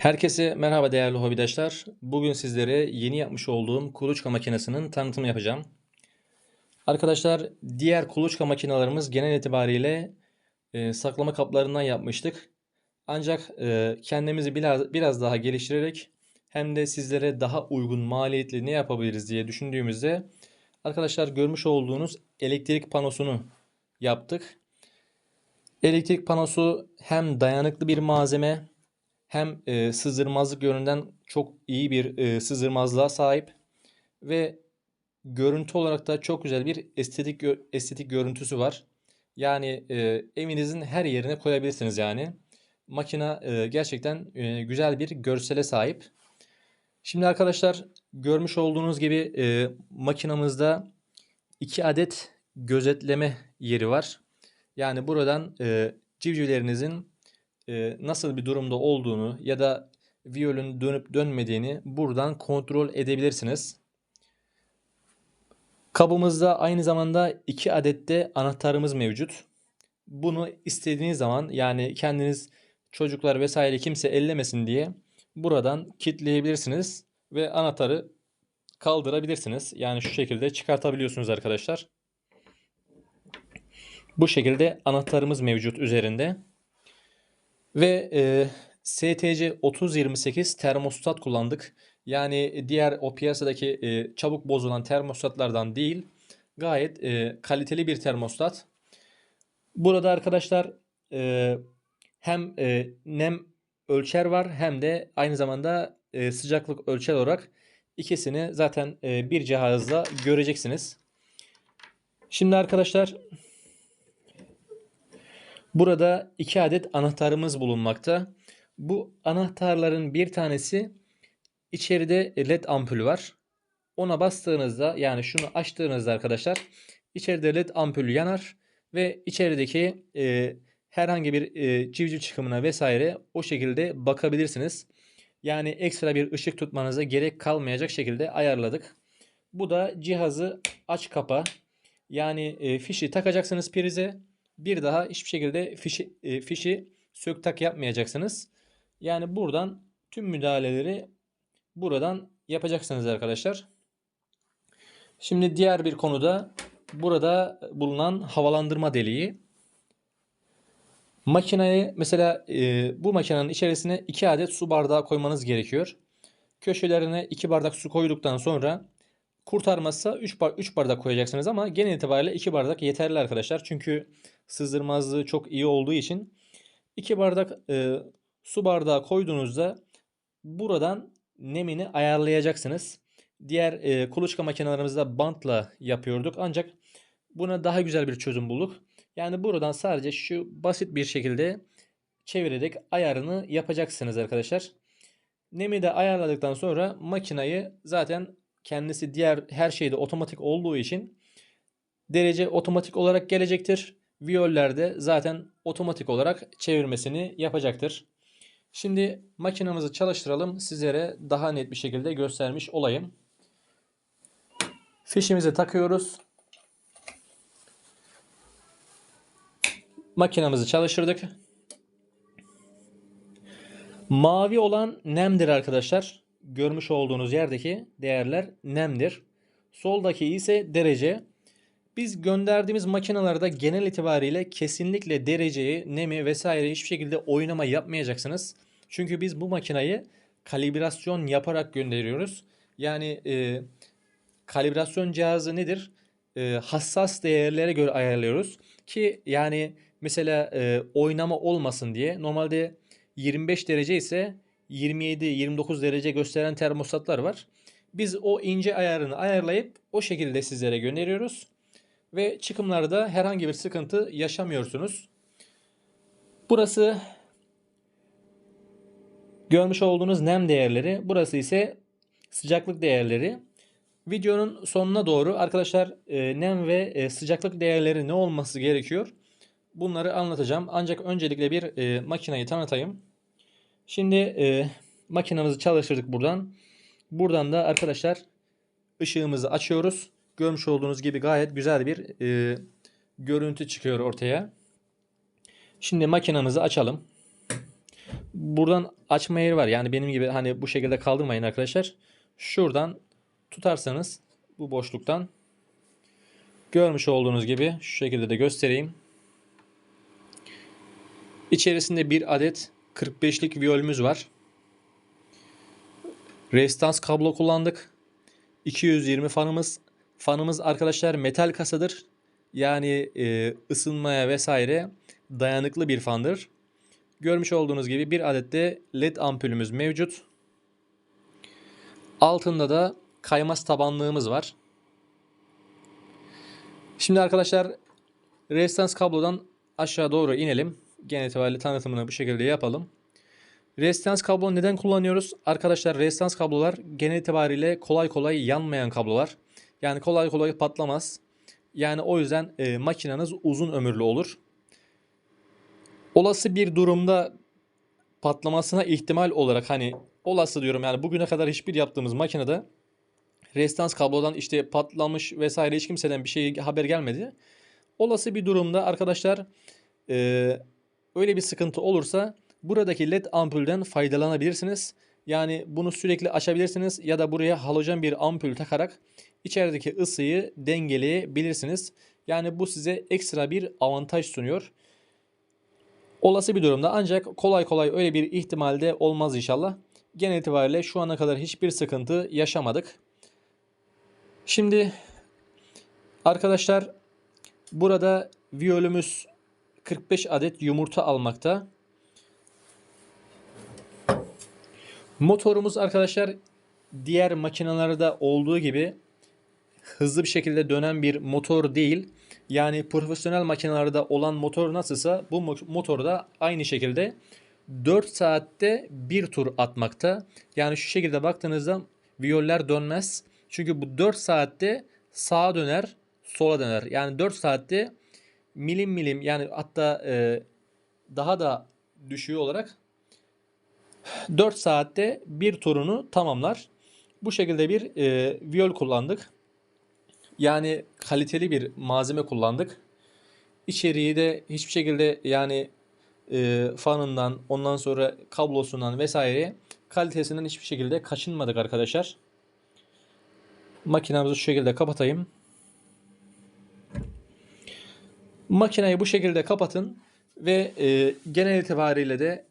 Herkese merhaba değerli hobidaşlar. Bugün sizlere yeni yapmış olduğum kuluçka makinesinin tanıtımı yapacağım. Arkadaşlar diğer kuluçka makinalarımız genel itibariyle e, saklama kaplarından yapmıştık. Ancak e, kendimizi biraz, biraz daha geliştirerek hem de sizlere daha uygun maliyetli ne yapabiliriz diye düşündüğümüzde arkadaşlar görmüş olduğunuz elektrik panosunu yaptık. Elektrik panosu hem dayanıklı bir malzeme hem e, sızdırmazlık yönünden çok iyi bir e, sızdırmazlığa sahip ve görüntü olarak da çok güzel bir estetik estetik görüntüsü var. Yani e, evinizin her yerine koyabilirsiniz yani. Makina e, gerçekten e, güzel bir görsele sahip. Şimdi arkadaşlar görmüş olduğunuz gibi e, makinamızda iki adet gözetleme yeri var. Yani buradan e, civcivlerinizin e, nasıl bir durumda olduğunu ya da viyolun dönüp dönmediğini buradan kontrol edebilirsiniz. Kabımızda aynı zamanda iki adet de anahtarımız mevcut. Bunu istediğiniz zaman yani kendiniz çocuklar vesaire kimse ellemesin diye buradan kilitleyebilirsiniz ve anahtarı kaldırabilirsiniz. Yani şu şekilde çıkartabiliyorsunuz arkadaşlar. Bu şekilde anahtarımız mevcut üzerinde. Ve e, STC 3028 termostat kullandık. Yani diğer o piyasadaki e, çabuk bozulan termostatlardan değil. Gayet e, kaliteli bir termostat. Burada arkadaşlar e, hem e, nem ölçer var hem de aynı zamanda e, sıcaklık ölçer olarak ikisini zaten e, bir cihazla göreceksiniz. Şimdi arkadaşlar Burada iki adet anahtarımız bulunmakta. Bu anahtarların bir tanesi içeride led ampul var. Ona bastığınızda yani şunu açtığınızda arkadaşlar içeride led ampul yanar ve içerideki e, herhangi bir e, civciv çıkımına vesaire o şekilde bakabilirsiniz. Yani ekstra bir ışık tutmanıza gerek kalmayacak şekilde ayarladık. Bu da cihazı aç kapa yani e, fişi takacaksınız prize bir daha hiçbir şekilde fişi, e, fişi sök tak yapmayacaksınız. Yani buradan tüm müdahaleleri buradan yapacaksınız arkadaşlar. Şimdi diğer bir konuda burada bulunan havalandırma deliği. Makineye mesela e, bu makinenin içerisine 2 adet su bardağı koymanız gerekiyor. Köşelerine 2 bardak su koyduktan sonra kurtarmazsa 3 bar 3 bardak koyacaksınız ama genel itibariyle 2 bardak yeterli arkadaşlar. Çünkü sızdırmazlığı çok iyi olduğu için 2 bardak e, su bardağı koyduğunuzda buradan nemini ayarlayacaksınız. Diğer e, kuluçka makinelerimizde bantla yapıyorduk ancak buna daha güzel bir çözüm bulduk. Yani buradan sadece şu basit bir şekilde çevirerek ayarını yapacaksınız arkadaşlar. Nemi de ayarladıktan sonra makinayı zaten kendisi diğer her şeyde otomatik olduğu için derece otomatik olarak gelecektir. Viyollerde zaten otomatik olarak çevirmesini yapacaktır. Şimdi makinamızı çalıştıralım. Sizlere daha net bir şekilde göstermiş olayım. Fişimizi takıyoruz. Makinamızı çalıştırdık. Mavi olan nemdir arkadaşlar. Görmüş olduğunuz yerdeki değerler nemdir. Soldaki ise derece. Biz gönderdiğimiz makinalarda genel itibariyle kesinlikle dereceyi, nemi vesaire hiçbir şekilde oynama yapmayacaksınız. Çünkü biz bu makinayı kalibrasyon yaparak gönderiyoruz. Yani e, kalibrasyon cihazı nedir? E, hassas değerlere göre ayarlıyoruz. Ki yani mesela e, oynama olmasın diye normalde 25 derece ise 27-29 derece gösteren termostatlar var. Biz o ince ayarını ayarlayıp o şekilde sizlere gönderiyoruz. Ve çıkımlarda herhangi bir sıkıntı yaşamıyorsunuz. Burası görmüş olduğunuz nem değerleri. Burası ise sıcaklık değerleri. Videonun sonuna doğru arkadaşlar e, nem ve e, sıcaklık değerleri ne olması gerekiyor? Bunları anlatacağım. Ancak öncelikle bir e, makineyi tanıtayım. Şimdi e, makinamızı çalıştırdık buradan. Buradan da arkadaşlar ışığımızı açıyoruz. Görmüş olduğunuz gibi gayet güzel bir e, görüntü çıkıyor ortaya. Şimdi makinamızı açalım. Buradan açma yeri var. Yani benim gibi hani bu şekilde kaldırmayın arkadaşlar. Şuradan tutarsanız bu boşluktan görmüş olduğunuz gibi şu şekilde de göstereyim. İçerisinde bir adet 45'lik viyolümüz var. Restans kablo kullandık. 220 fanımız. Fanımız arkadaşlar metal kasadır. Yani e, ısınmaya vesaire dayanıklı bir fandır. Görmüş olduğunuz gibi bir adet de led ampulümüz mevcut. Altında da kaymaz tabanlığımız var. Şimdi arkadaşlar restans kablodan aşağı doğru inelim. Genel itibariyle tanıtımını bu şekilde yapalım. Restans kablo neden kullanıyoruz? Arkadaşlar restans kablolar genel itibariyle kolay kolay yanmayan kablolar. Yani kolay kolay patlamaz. Yani o yüzden e, makineniz uzun ömürlü olur. Olası bir durumda patlamasına ihtimal olarak hani olası diyorum yani bugüne kadar hiçbir yaptığımız makinede restans kablodan işte patlamış vesaire hiç kimseden bir şey haber gelmedi. Olası bir durumda arkadaşlar e, öyle bir sıkıntı olursa buradaki led ampulden faydalanabilirsiniz. Yani bunu sürekli açabilirsiniz ya da buraya halojen bir ampul takarak içerideki ısıyı dengeleyebilirsiniz. Yani bu size ekstra bir avantaj sunuyor. Olası bir durumda ancak kolay kolay öyle bir ihtimalde olmaz inşallah. Genel itibariyle şu ana kadar hiçbir sıkıntı yaşamadık. Şimdi arkadaşlar burada viyolümüz 45 adet yumurta almakta. Motorumuz arkadaşlar diğer makinalarda olduğu gibi hızlı bir şekilde dönen bir motor değil. Yani profesyonel makinelerde olan motor nasılsa bu motor da aynı şekilde 4 saatte bir tur atmakta. Yani şu şekilde baktığınızda viyoller dönmez. Çünkü bu 4 saatte sağa döner, sola döner. Yani 4 saatte milim milim yani hatta e, daha da düşüğü olarak 4 saatte bir turunu tamamlar. Bu şekilde bir e, viyol kullandık. Yani kaliteli bir malzeme kullandık. İçeriği de hiçbir şekilde yani e, fanından ondan sonra kablosundan vesaire kalitesinden hiçbir şekilde kaçınmadık arkadaşlar. Makinamızı şu şekilde kapatayım. Makineyi bu şekilde kapatın ve e, genel itibariyle de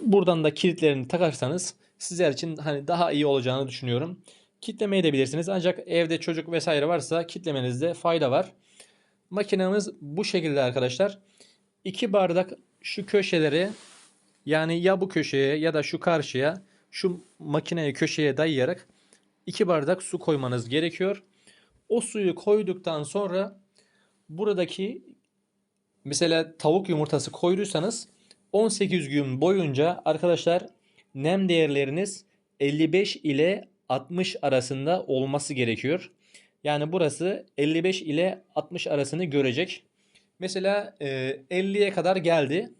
buradan da kilitlerini takarsanız sizler için hani daha iyi olacağını düşünüyorum. Kitlemeyi de bilirsiniz ancak evde çocuk vesaire varsa kitlemenizde fayda var. Makinemiz bu şekilde arkadaşlar. 2 bardak şu köşeleri yani ya bu köşeye ya da şu karşıya şu makineyi köşeye dayayarak 2 bardak su koymanız gerekiyor. O suyu koyduktan sonra buradaki mesela tavuk yumurtası koyduysanız 18 gün boyunca arkadaşlar nem değerleriniz 55 ile 60 arasında olması gerekiyor. Yani burası 55 ile 60 arasını görecek. Mesela e, 50'ye kadar geldi.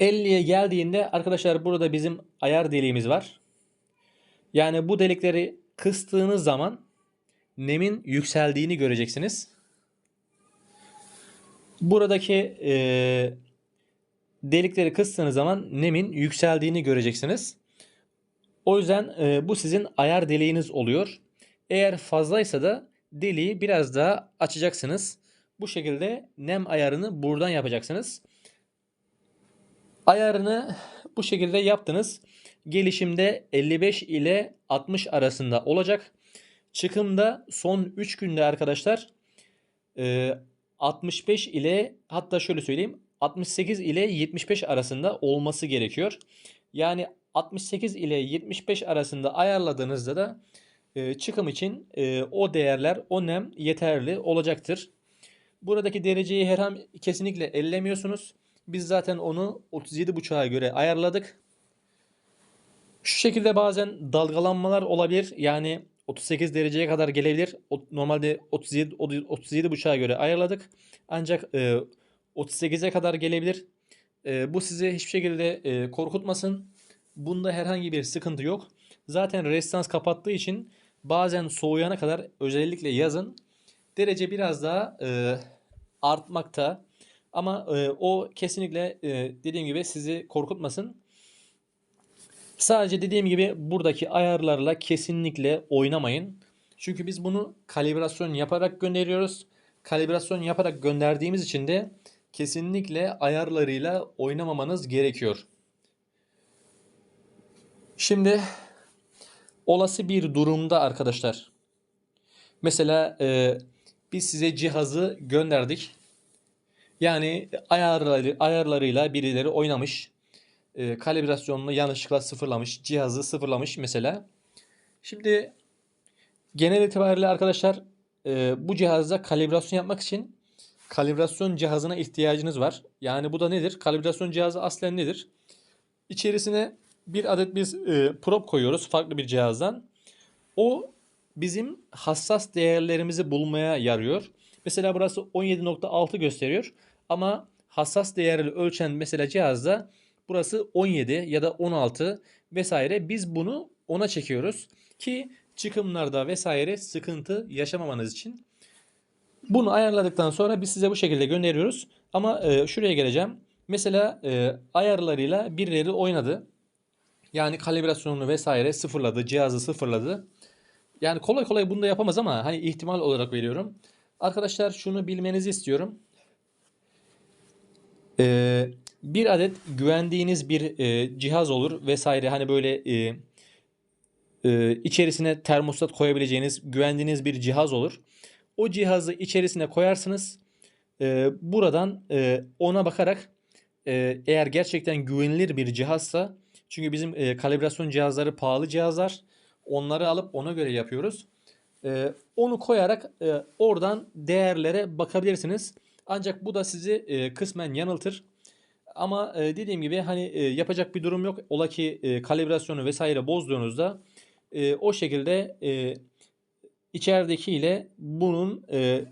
50'ye geldiğinde arkadaşlar burada bizim ayar deliğimiz var. Yani bu delikleri kıstığınız zaman nemin yükseldiğini göreceksiniz. Buradaki e, delikleri kıstığınız zaman nemin yükseldiğini göreceksiniz. O yüzden e, bu sizin ayar deliğiniz oluyor. Eğer fazlaysa da deliği biraz daha açacaksınız. Bu şekilde nem ayarını buradan yapacaksınız. Ayarını bu şekilde yaptınız. Gelişimde 55 ile 60 arasında olacak. Çıkımda son 3 günde arkadaşlar 65 e, ile hatta şöyle söyleyeyim 68 ile 75 arasında olması gerekiyor. Yani 68 ile 75 arasında ayarladığınızda da e, çıkım için e, o değerler, o nem yeterli olacaktır. Buradaki dereceyi herhangi kesinlikle ellemiyorsunuz. Biz zaten onu 37.5'a göre ayarladık. Şu şekilde bazen dalgalanmalar olabilir. Yani 38 dereceye kadar gelebilir. Normalde 37 37.5'a göre ayarladık. Ancak e, 38'e kadar gelebilir. E, bu sizi hiçbir şekilde e, korkutmasın. Bunda herhangi bir sıkıntı yok. Zaten resistans kapattığı için bazen soğuyana kadar özellikle yazın derece biraz daha e, artmakta. Ama o kesinlikle dediğim gibi sizi korkutmasın. Sadece dediğim gibi buradaki ayarlarla kesinlikle oynamayın. Çünkü biz bunu kalibrasyon yaparak gönderiyoruz. Kalibrasyon yaparak gönderdiğimiz için de kesinlikle ayarlarıyla oynamamanız gerekiyor. Şimdi olası bir durumda arkadaşlar. Mesela e, biz size cihazı gönderdik. Yani ayarları, ayarlarıyla birileri oynamış. E, kalibrasyonunu yanlışlıkla sıfırlamış. Cihazı sıfırlamış mesela. Şimdi genel itibariyle arkadaşlar e, bu cihazda kalibrasyon yapmak için kalibrasyon cihazına ihtiyacınız var. Yani bu da nedir? Kalibrasyon cihazı aslen nedir? İçerisine bir adet biz e, prop koyuyoruz farklı bir cihazdan. O bizim hassas değerlerimizi bulmaya yarıyor. Mesela burası 17.6 gösteriyor ama hassas değerli ölçen mesela cihazda burası 17 ya da 16 vesaire biz bunu ona çekiyoruz ki çıkımlarda vesaire sıkıntı yaşamamanız için. Bunu ayarladıktan sonra biz size bu şekilde gönderiyoruz. Ama e, şuraya geleceğim. Mesela e, ayarlarıyla birileri oynadı. Yani kalibrasyonunu vesaire sıfırladı, cihazı sıfırladı. Yani kolay kolay bunu da yapamaz ama hani ihtimal olarak veriyorum. Arkadaşlar şunu bilmenizi istiyorum. Ee, bir adet güvendiğiniz bir e, cihaz olur vesaire hani böyle e, e, içerisine termostat koyabileceğiniz güvendiğiniz bir cihaz olur. O cihazı içerisine koyarsınız. E, buradan e, ona bakarak e, eğer gerçekten güvenilir bir cihazsa çünkü bizim e, kalibrasyon cihazları pahalı cihazlar. Onları alıp ona göre yapıyoruz. E, onu koyarak e, oradan değerlere bakabilirsiniz. Ancak bu da sizi e, kısmen yanıltır. Ama e, dediğim gibi hani e, yapacak bir durum yok. Ola ki e, kalibrasyonu vesaire bozduğunuzda e, o şekilde e, içerideki ile bunun e,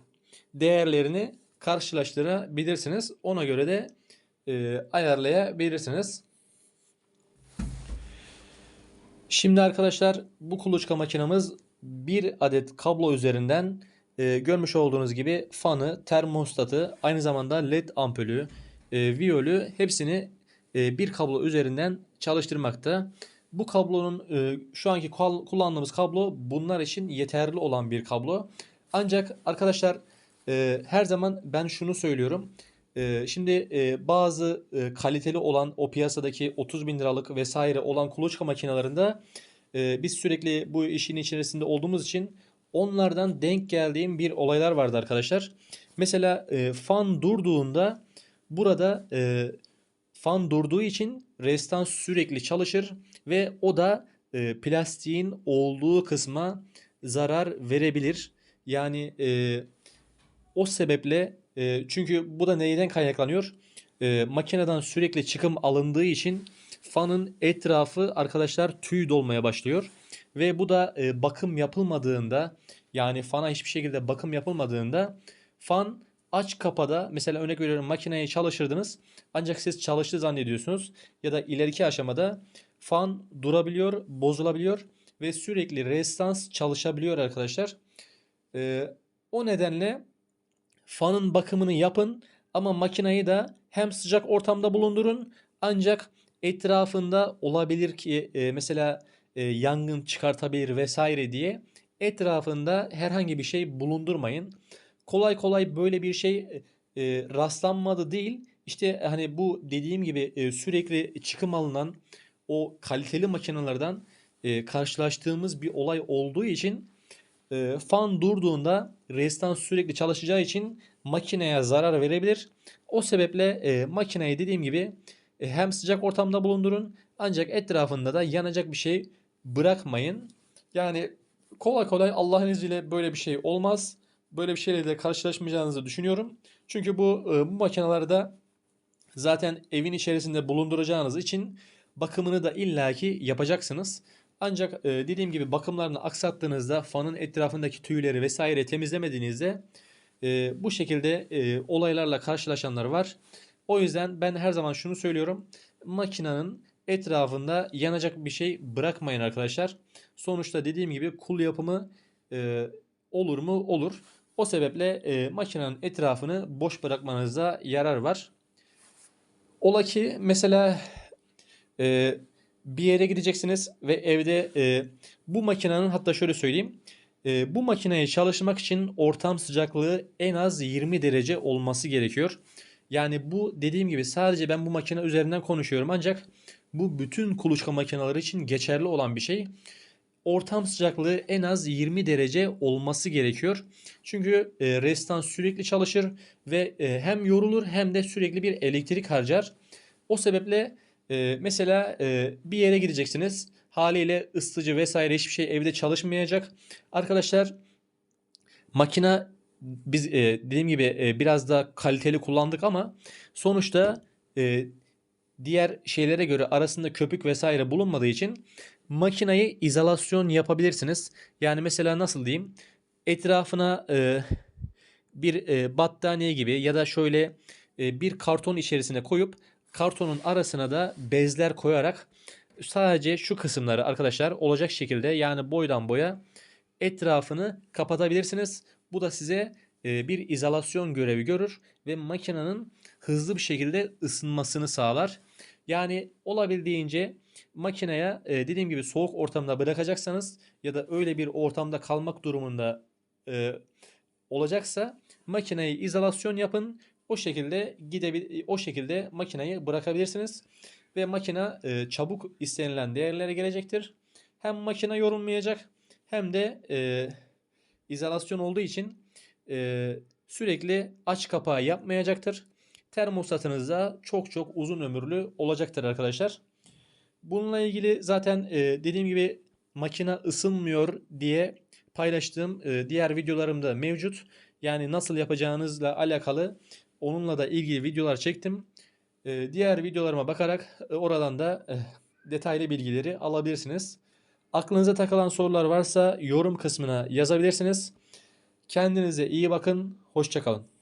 değerlerini karşılaştırabilirsiniz. Ona göre de e, ayarlayabilirsiniz. Şimdi arkadaşlar bu kuluçka makinamız bir adet kablo üzerinden e, görmüş olduğunuz gibi fanı, termostatı, aynı zamanda led ampulü, e, viyolü hepsini e, bir kablo üzerinden çalıştırmakta. Bu kablonun e, şu anki kullandığımız kablo bunlar için yeterli olan bir kablo. Ancak arkadaşlar e, her zaman ben şunu söylüyorum. E, şimdi e, bazı e, kaliteli olan o piyasadaki 30 bin liralık vesaire olan kuluçka makinelerinde e, biz sürekli bu işin içerisinde olduğumuz için onlardan denk geldiğim bir olaylar vardı arkadaşlar. Mesela e, fan durduğunda burada e, fan durduğu için restans sürekli çalışır ve o da e, plastiğin olduğu kısma zarar verebilir. Yani e, o sebeple e, çünkü bu da neyden kaynaklanıyor? E, makineden sürekli çıkım alındığı için fanın etrafı arkadaşlar tüy dolmaya başlıyor. Ve bu da e, bakım yapılmadığında yani fana hiçbir şekilde bakım yapılmadığında fan aç kapada mesela örnek veriyorum makineyi çalıştırdınız ancak siz çalıştı zannediyorsunuz ya da ileriki aşamada fan durabiliyor, bozulabiliyor ve sürekli restans çalışabiliyor arkadaşlar. Ee, o nedenle fanın bakımını yapın ama makineyi de hem sıcak ortamda bulundurun ancak etrafında olabilir ki e, mesela e, yangın çıkartabilir vesaire diye etrafında herhangi bir şey bulundurmayın. Kolay kolay böyle bir şey e, e rastlanmadı değil. İşte hani bu dediğim gibi e, sürekli çıkım alınan o kaliteli makinelerden e, karşılaştığımız bir olay olduğu için e, fan durduğunda restans sürekli çalışacağı için makineye zarar verebilir. O sebeple e, makineyi dediğim gibi e, hem sıcak ortamda bulundurun ancak etrafında da yanacak bir şey bırakmayın. Yani kolay kolay Allah'ın izniyle böyle bir şey olmaz. Böyle bir şeyle de karşılaşmayacağınızı düşünüyorum. Çünkü bu e, bu makinelerde zaten evin içerisinde bulunduracağınız için bakımını da illaki yapacaksınız. Ancak e, dediğim gibi bakımlarını aksattığınızda fanın etrafındaki tüyleri vesaire temizlemediğinizde e, bu şekilde olaylarla karşılaşanlar var. O yüzden ben her zaman şunu söylüyorum. Makinenin etrafında yanacak bir şey bırakmayın arkadaşlar. Sonuçta dediğim gibi kul yapımı olur mu? Olur. O sebeple e, makinenin etrafını boş bırakmanızda yarar var. Ola ki mesela e, bir yere gideceksiniz ve evde e, bu makinenin hatta şöyle söyleyeyim. E, bu makineyi çalışmak için ortam sıcaklığı en az 20 derece olması gerekiyor. Yani bu dediğim gibi sadece ben bu makine üzerinden konuşuyorum ancak bu bütün kuluçka makineleri için geçerli olan bir şey. Ortam sıcaklığı en az 20 derece olması gerekiyor. Çünkü e, restan sürekli çalışır ve e, hem yorulur hem de sürekli bir elektrik harcar. O sebeple e, mesela bir yere gideceksiniz. Haliyle ısıtıcı vesaire hiçbir şey evde çalışmayacak. Arkadaşlar makine biz e, dediğim gibi biraz da kaliteli kullandık ama sonuçta diğer şeylere göre arasında köpük vesaire bulunmadığı için makineyi izolasyon yapabilirsiniz. Yani mesela nasıl diyeyim? Etrafına e, bir e, battaniye gibi ya da şöyle e, bir karton içerisine koyup kartonun arasına da bezler koyarak sadece şu kısımları arkadaşlar olacak şekilde yani boydan boya etrafını kapatabilirsiniz. Bu da size e, bir izolasyon görevi görür ve makinenin hızlı bir şekilde ısınmasını sağlar. Yani olabildiğince makineye e, dediğim gibi soğuk ortamda bırakacaksanız ya da öyle bir ortamda kalmak durumunda e, olacaksa makineyi izolasyon yapın. O şekilde gidebil o şekilde makineyi bırakabilirsiniz ve makine e, çabuk istenilen değerlere gelecektir. Hem makine yorulmayacak hem de e, izolasyon olduğu için e, sürekli aç kapağı yapmayacaktır. Termostatınız da çok çok uzun ömürlü olacaktır arkadaşlar. Bununla ilgili zaten e, dediğim gibi makine ısınmıyor diye paylaştığım e, diğer videolarımda mevcut. Yani nasıl yapacağınızla alakalı onunla da ilgili videolar çektim. E, diğer videolarıma bakarak oradan da detaylı bilgileri alabilirsiniz. Aklınıza takılan sorular varsa yorum kısmına yazabilirsiniz. Kendinize iyi bakın. Hoşçakalın.